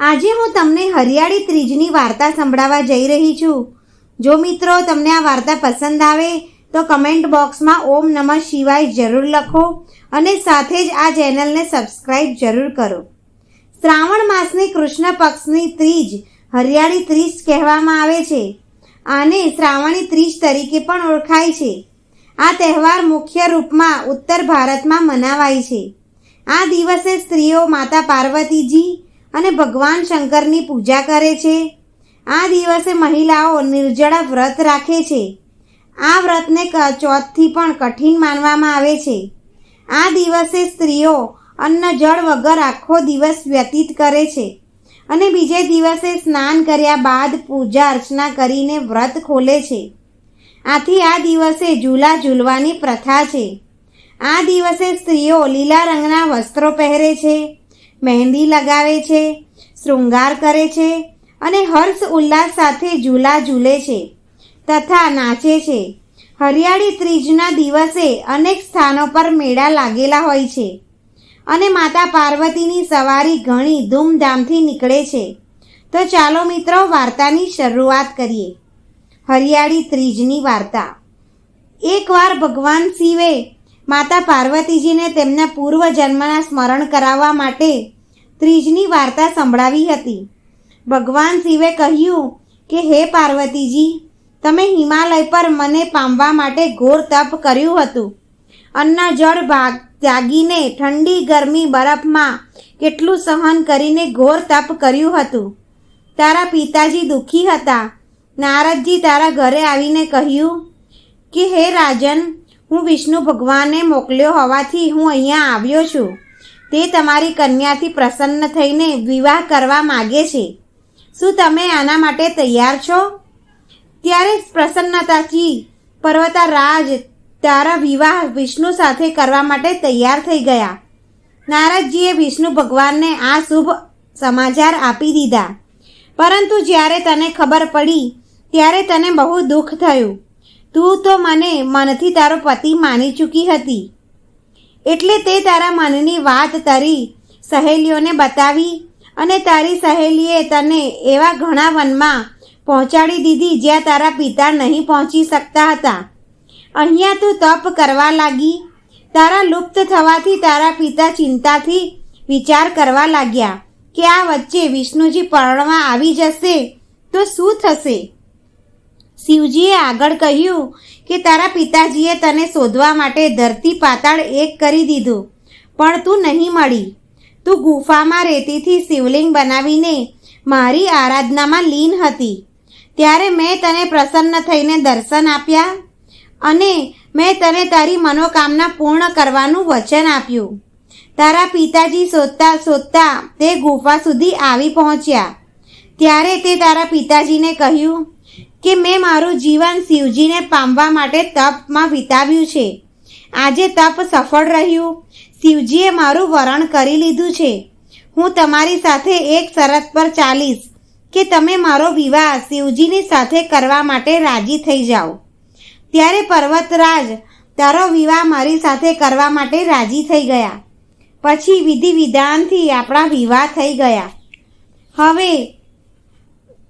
આજે હું તમને હરિયાળી ત્રીજની વાર્તા સંભળાવવા જઈ રહી છું. જો મિત્રો તમને આ વાર્તા પસંદ આવે, તો કમેન્ટ બોક્સમાં ઓમ નમઃ શિવાય જરૂર લખો અને સાથે જ આ ચેનલને સબસ્ક્રાઈબ જરૂર કરો. શ્રાવણ માસની કૃષ્ણ પક્ષની ત્રીજ, હરિયાળી ત્રીજ કહેવામાં આવે છે. આને શ્રાવણી ત્રીજ તરીકે પણ ઓળખાય છે. આ તહેવાર મુખ્ય રૂપમાં ઉત્તર ભારતમાં મનાવાય છે. આ દિવસે સ્ત્રીઓ માતા પાર્વતીજી અને ભગવાન શંકરની પૂજા કરે છે. આ દિવસે મહિલાઓ નિર્જળા વ્રત રાખે છે. આ વ્રતને ચોથથી પણ કઠિન માનવામાં આવે છે. આ દિવસે સ્ત્રીઓ અન્ન, જળ વગર આખો દિવસ વ્યતીત કરે છે. અને બીજે દિવસે સ્નાન કર્યા બાદ પૂજા અર્ચના કરીને વ્રત ખોલે છે. આથી આ દિવસે ઝૂલા ઝૂલવાની પ્રથા છે. આ દિવસે સ્ત્રીઓ લીલા રંગના વસ્ત્રો પહેરે છે. મહેંદી લગાવે છે, શૃંગાર કરે છે અને હર્ષ ઉલ્લાસ સાથે ઝૂલા ઝૂલે છે તથા નાચે છે. હરિયાળી ત્રીજના દિવસે અનેક સ્થાનો પર મેળા લાગેલા હોય છે અને માતા પાર્વતીની સવારી ઘણી ધૂમધામથી નીકળે છે. તો ચાલો મિત્રો વાર્તાની શરૂઆત કરીએ. હરિયાળી ત્રીજની વાર્તા. એકવાર ભગવાન શિવે માતા પાર્વતીજીને તેમના પૂર્વજન્મના સ્મરણ કરાવવા માટે ત્રીજની વાર્તા સંભળાવી હતી. ભગવાન શિવે કહ્યું કે, હે પાર્વતીજી, તમે હિમાલય પર મને પામવા માટે ઘોર તપ કર્યું હતું. અન્ન જળ ભાગ ત્યાગીને ઠંડી ગરમી બરફમાં કેટલું સહન કરીને ઘોર તપ કર્યું હતું. તારા પિતાજી દુઃખી હતા. નારદજી તારા ઘરે આવીને કહ્યું કે, હે રાજન હું વિષ્ણુ ભગવાને મોકલ્યો હોવાથી હું અહીંયા આવ્યો છું. તે તમારી કન્યાથી પ્રસન્ન થઈને વિવાહ કરવા માગે છે. શું તમે આના માટે તૈયાર છો? ત્યારે પ્રસન્નતાથી પર્વતા રાજ તારા વિવાહ વિષ્ણુ સાથે કરવા માટે તૈયાર થઈ ગયા. નારદજીએ વિષ્ણુ ભગવાનને આ શુભ સમાચાર આપી દીધા. પરંતુ જ્યારે તને ખબર પડી, ત્યારે તને બહુ દુઃખ થયું. તું તો મને મનથી તારો પતિ માની ચૂકી હતી. એટલે તે તારા મનની વાત તારી સહેલીઓને બતાવી અને તારી સહેલીએ તને એવા ઘણા વનમાં પહોંચાડી દીધી જ્યાં તારા પિતા નહીં પહોંચી શકતા હતા. અહીંયા તું તપ કરવા લાગી. તારા લુપ્ત થવાથી તારા પિતા ચિંતાથી વિચાર કરવા લાગ્યા કે આ વચ્ચે વિષ્ણુજી પરણવા આવી જશે તો શું થશે? શિવજીએ આગળ કહ્યું કે તારા પિતાજીએ તને શોધવા માટે ધરતી પાતાળ એક કરી દીધું, પણ તું નહીં મળી. તું ગુફામાં રેતીથી શિવલિંગ બનાવીને મારી આરાધનામાં લીન હતી. ત્યારે મેં તને પ્રસન્ન થઈને દર્શન આપ્યા અને મેં તને તારી મનોકામના પૂર્ણ કરવાનું વચન આપ્યું. તારા પિતાજી શોધતા શોધતા તે ગુફા સુધી આવી પહોંચ્યા. ત્યારે તે તારા પિતાજીને કહ્યું કે મેં મારું જીવન શિવજીને પામવા માટે તપમાં વિતાવ્યું છે. આજે તપ સફળ રહ્યું. શિવજીએ મારું વરણ કરી લીધું છે. હું તમારી સાથે એક શરત પર ચાલીશ કે તમે મારો વિવાહ શિવજીની સાથે કરવા માટે રાજી થઈ જાઓ. ત્યારે પર્વતરાજ તારો વિવાહ મારી સાથે કરવા માટે રાજી થઈ ગયા. પછી વિધિ વિધાનથી આપણા વિવાહ થઈ ગયા. હવે,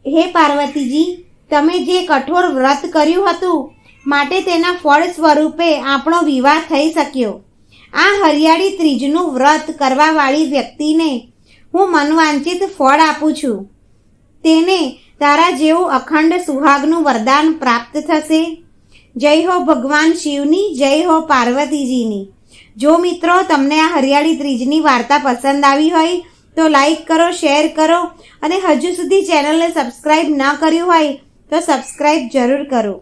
હે પાર્વતીજી તમે જે કઠોર વ્રત કર્યું હતું, માટે તેના ફળ સ્વરૂપે આપણો વિવાહ થઈ શક્યો. આ હરિયાળી ત્રીજનું વ્રત કરવાવાળી વ્યક્તિને હું મનવાંચિત ફળ આપું છું. તેને તારા જેવું અખંડ સુહાગનું વરદાન પ્રાપ્ત થશે. જય હો ભગવાન શિવની, જય હો પાર્વતીજીની. જો મિત્રો તમને આ હરિયાળી ત્રીજની વાર્તા પસંદ આવી હોય, તો લાઈક કરો, શેર કરો, અને હજુ સુધી ચેનલને સબસ્ક્રાઈબ ન કર્યું હોય તો સબસ્ક્રાઈબ જરૂર કરો.